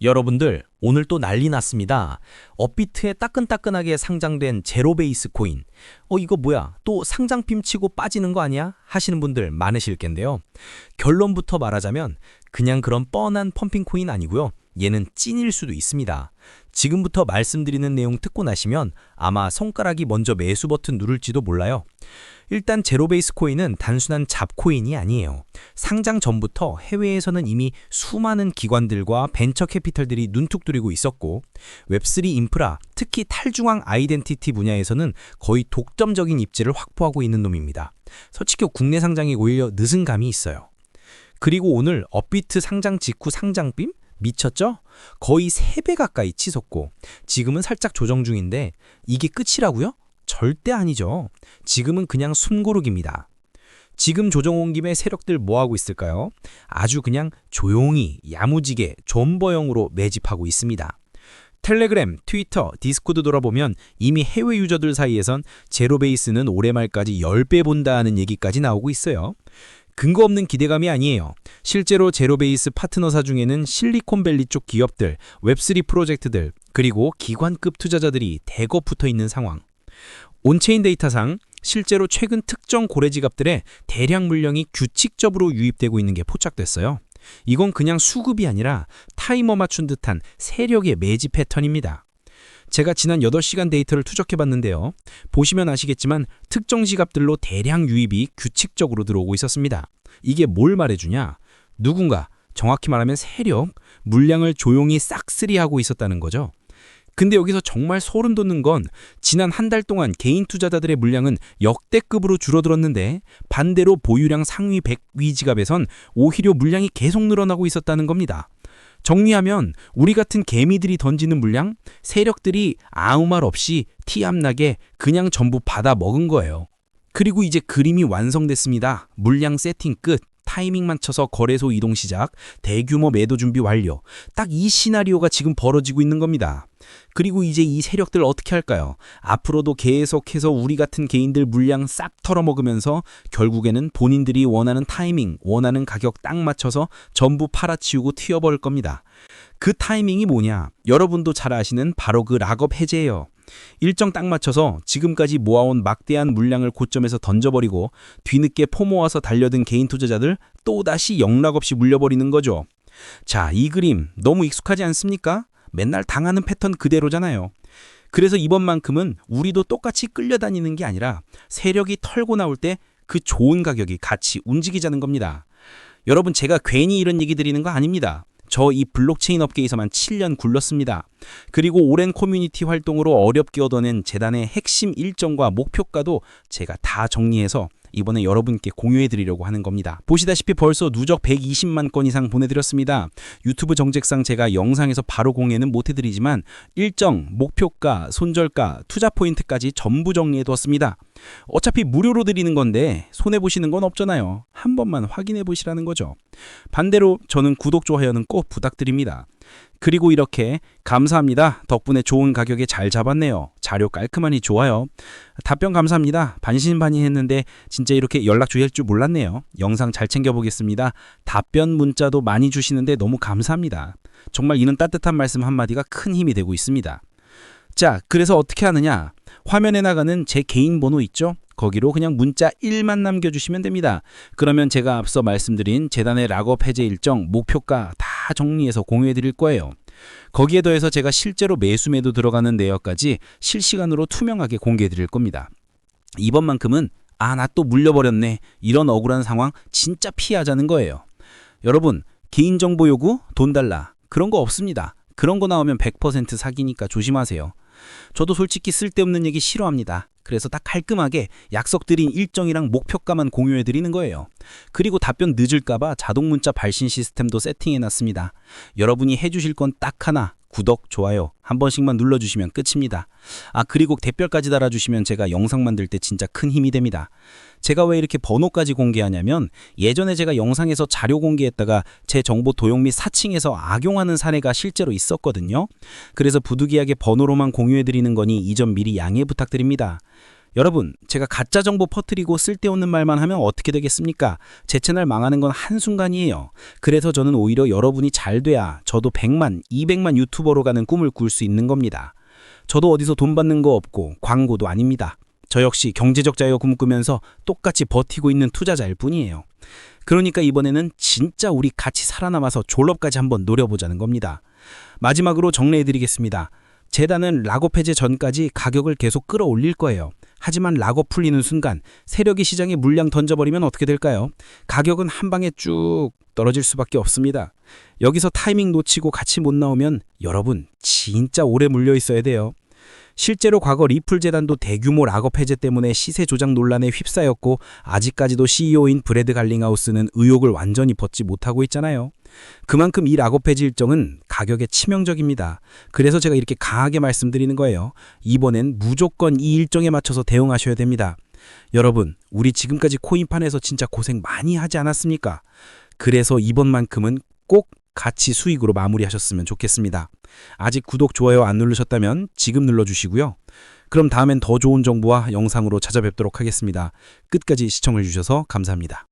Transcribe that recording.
여러분들, 오늘 또 난리 났습니다. 업비트에 따끈따끈하게 상장된 제로베이스 코인. 어, 이거 뭐야? 또 상장빔 치고 빠지는 거 아니야? 하시는 분들 많으실 텐데요. 결론부터 말하자면 그냥 그런 뻔한 펌핑 코인 아니고요. 얘는 찐일 수도 있습니다. 지금부터 말씀드리는 내용 듣고 나시면 아마 손가락이 먼저 매수 버튼 누를지도 몰라요. 일단 제로베이스 코인은 단순한 잡코인이 아니에요. 상장 전부터 해외에서는 이미 수많은 기관들과 벤처 캐피털들이 눈툭 들이고 있었고 웹3 인프라, 특히 탈중앙 아이덴티티 분야에서는 거의 독점적인 입지를 확보하고 있는 놈입니다. 솔직히 국내 상장이 오히려 늦은 감이 있어요. 그리고 오늘 업비트 상장 직후 상장빔? 미쳤죠? 거의 3배 가까이 치솟고 지금은 살짝 조정 중인데 이게 끝이라고요? 절대 아니죠. 지금은 그냥 숨고르기입니다. 지금 조정 온 김에 세력들 뭐하고 있을까요? 아주 그냥 조용히 야무지게 존버형으로 매집하고 있습니다. 텔레그램, 트위터, 디스코드 돌아보면 이미 해외 유저들 사이에선 제로베이스는 올해 말까지 10배 본다는 얘기까지 나오고 있어요. 근거 없는 기대감이 아니에요. 실제로 제로베이스 파트너사 중에는 실리콘밸리 쪽 기업들, 웹3 프로젝트들, 그리고 기관급 투자자들이 대거 붙어 있는 상황. 온체인 데이터상 실제로 최근 특정 고래 지갑들의 대량 물량이 규칙적으로 유입되고 있는 게 포착됐어요. 이건 그냥 수급이 아니라 타이머 맞춘 듯한 세력의 매집 패턴입니다. 제가 지난 8시간 데이터를 투적해 봤는데요. 보시면 아시겠지만 특정 지갑들로 대량 유입이 규칙적으로 들어오고 있었습니다. 이게 뭘 말해주냐? 누군가, 정확히 말하면 세력, 물량을 조용히 싹쓸이하고 있었다는 거죠. 근데 여기서 정말 소름 돋는 건 지난 한 달 동안 개인 투자자들의 물량은 역대급으로 줄어들었는데 반대로 보유량 상위 100위 지갑에선 오히려 물량이 계속 늘어나고 있었다는 겁니다. 정리하면 우리 같은 개미들이 던지는 물량, 세력들이 아무 말 없이 티암나게 그냥 전부 받아 먹은 거예요. 그리고 이제 그림이 완성됐습니다. 물량 세팅 끝. 타이밍 맞춰서 거래소 이동 시작, 대규모 매도 준비 완료. 딱 이 시나리오가 지금 벌어지고 있는 겁니다. 그리고 이제 이 세력들 어떻게 할까요? 앞으로도 계속해서 우리 같은 개인들 물량 싹 털어먹으면서 결국에는 본인들이 원하는 타이밍, 원하는 가격 딱 맞춰서 전부 팔아치우고 튀어버릴 겁니다. 그 타이밍이 뭐냐? 여러분도 잘 아시는 바로 그 락업 해제예요. 일정 딱 맞춰서 지금까지 모아온 막대한 물량을 고점에서 던져버리고 뒤늦게 포모아서 달려든 개인 투자자들 또다시 영락 없이 물려버리는 거죠. 자, 이 그림 너무 익숙하지 않습니까? 맨날 당하는 패턴 그대로잖아요. 그래서 이번만큼은 우리도 똑같이 끌려다니는 게 아니라 세력이 털고 나올 때 그 좋은 가격이 같이 움직이자는 겁니다. 여러분 제가 괜히 이런 얘기 드리는 거 아닙니다. 저 이 블록체인 업계에서만 7년 굴렀습니다. 그리고 오랜 커뮤니티 활동으로 어렵게 얻어낸 재단의 핵심 일정과 목표가도 제가 다 정리해서 이번에 여러분께 공유해 드리려고 하는 겁니다. 보시다시피 벌써 누적 120만 건 이상 보내드렸습니다. 유튜브 정책상 제가 영상에서 바로 공개는 못해드리지만 일정, 목표가, 손절가, 투자 포인트까지 전부 정리해 두었습니다. 어차피 무료로 드리는 건데 손해보시는 건 없잖아요. 한 번만 확인해 보시라는 거죠. 반대로 저는 구독, 좋아요는 꼭 부탁드립니다. 그리고 이렇게 감사합니다. 덕분에 좋은 가격에 잘 잡았네요. 자료 깔끔하니 좋아요. 답변 감사합니다. 반신반의 했는데 진짜 이렇게 연락 주실 줄 몰랐네요. 영상 잘 챙겨보겠습니다. 답변 문자도 많이 주시는데 너무 감사합니다. 정말 이런 따뜻한 말씀 한마디가 큰 힘이 되고 있습니다. 자, 그래서 어떻게 하느냐? 화면에 나가는 제 개인 번호 있죠? 거기로 그냥 문자 1만 남겨주시면 됩니다. 그러면 제가 앞서 말씀드린 재단의 락업 해제 일정, 목표가 다 정리해서 공유해 드릴 거예요. 거기에 더해서 제가 실제로 매수 매도 들어가는 내역까지 실시간으로 투명하게 공개해 드릴 겁니다. 이번만큼은 아, 나 또 물려버렸네. 이런 억울한 상황 진짜 피하자는 거예요. 여러분, 개인정보 요구, 돈 달라. 그런 거 없습니다. 그런 거 나오면 100% 사기니까 조심하세요. 저도 솔직히 쓸데없는 얘기 싫어합니다. 그래서 딱 깔끔하게 약속드린 일정이랑 목표가만 공유해 드리는 거예요. 그리고 답변 늦을까봐 자동 문자 발신 시스템도 세팅해 놨습니다. 여러분이 해주실 건 딱 하나. 구독, 좋아요 한 번씩만 눌러주시면 끝입니다. 아 그리고 댓글까지 달아주시면 제가 영상 만들 때 진짜 큰 힘이 됩니다. 제가 왜 이렇게 번호까지 공개하냐면 예전에 제가 영상에서 자료 공개했다가 제 정보 도용 및 사칭해서 악용하는 사례가 실제로 있었거든요. 그래서 부득이하게 번호로만 공유해드리는 거니 이 점 미리 양해 부탁드립니다. 여러분, 제가 가짜 정보 퍼뜨리고 쓸데없는 말만 하면 어떻게 되겠습니까? 제 채널 망하는 건 한순간이에요. 그래서 저는 오히려 여러분이 잘 돼야 저도 100만, 200만 유튜버로 가는 꿈을 꿀 수 있는 겁니다. 저도 어디서 돈 받는 거 없고 광고도 아닙니다. 저 역시 경제적 자유 꿈꾸면서 똑같이 버티고 있는 투자자일 뿐이에요. 그러니까 이번에는 진짜 우리 같이 살아남아서 졸업까지 한번 노려보자는 겁니다. 마지막으로 정리해드리겠습니다. 재단은 락업 해제 전까지 가격을 계속 끌어올릴 거예요. 하지만 락업 풀리는 순간 세력이 시장에 물량 던져버리면 어떻게 될까요? 가격은 한 방에 쭉 떨어질 수밖에 없습니다. 여기서 타이밍 놓치고 같이 못 나오면 여러분 진짜 오래 물려 있어야 돼요. 실제로 과거 리플 재단도 대규모 락업 해제 때문에 시세 조작 논란에 휩싸였고 아직까지도 CEO인 브래드 갈링하우스는 의혹을 완전히 벗지 못하고 있잖아요. 그만큼 이 락업 해지 일정은 가격에 치명적입니다. 그래서 제가 이렇게 강하게 말씀드리는 거예요. 이번엔 무조건 이 일정에 맞춰서 대응하셔야 됩니다. 여러분, 우리 지금까지 코인판에서 진짜 고생 많이 하지 않았습니까? 그래서 이번만큼은 꼭 같이 수익으로 마무리하셨으면 좋겠습니다. 아직 구독, 좋아요 안 누르셨다면 지금 눌러주시고요. 그럼 다음엔 더 좋은 정보와 영상으로 찾아뵙도록 하겠습니다. 끝까지 시청해주셔서 감사합니다.